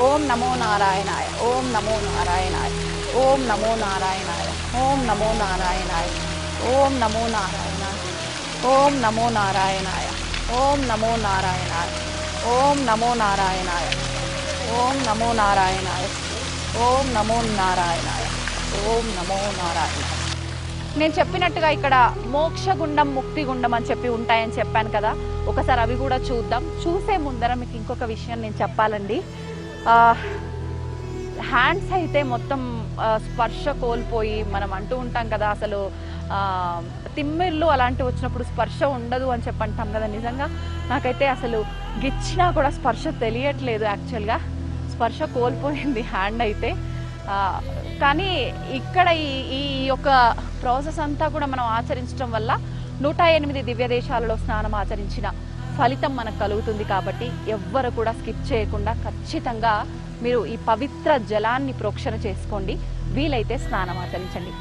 ఓం నమో నారాయణాయ ఓం నమో నారాయణాయ ఓం నమో నారాయణాయ ఓం నమో నారాయణాయ ఓం నమో నారాయణాయ ఓం నమో నారాయణాయ ఓం నమో నారాయణాయ ఓం నమో నారాయణాయ ఓం నమో నారాయణాయ ఓం నమో నారాయణాయ ఓం నమో నారాయణాయ నేను చెప్పినట్టుగా ఇక్కడ మోక్షగుండం ముక్తిగుండం అని చెప్పి ఉంటాయని చెప్పాను కదా ఒకసారి అవి కూడా చూద్దాం చూసే ముందర మీకు ఇంకొక విషయం నేను చెప్పాలండి హ్యాండ్స్ అయితే మొత్తం స్పర్శ కోల్పోయి మనం అంటూ ఉంటాం కదా అసలు ఆ, తిమ్మిళ్ళు అలాంటివి వచ్చినప్పుడు స్పర్శ ఉండదు అని చెప్పి అంటాం కదా నిజంగా. నాకైతే అసలు గిచ్చినా కూడా స్పర్శ తెలియట్లేదు యాక్చువల్గా స్పర్శ కోల్పోయింది హ్యాండ్ అయితే. కానీ ఇక్కడ ఈ ఈ యొక్క ప్రాసెస్ అంతా కూడా మనం ఆచరించడం వల్ల నూట ఎనిమిది దివ్య దేశాలలో స్నానం ఆచరించిన ఫలితం మనకు కలుగుతుంది కాబట్టి ఎవ్వరు కూడా స్కిప్ చేయకుండా ఖచ్చితంగా మీరు ఈ పవిత్ర జలాన్ని ప్రోక్షణ చేసుకోండి. వీలైతే స్నానం ఆచరించండి.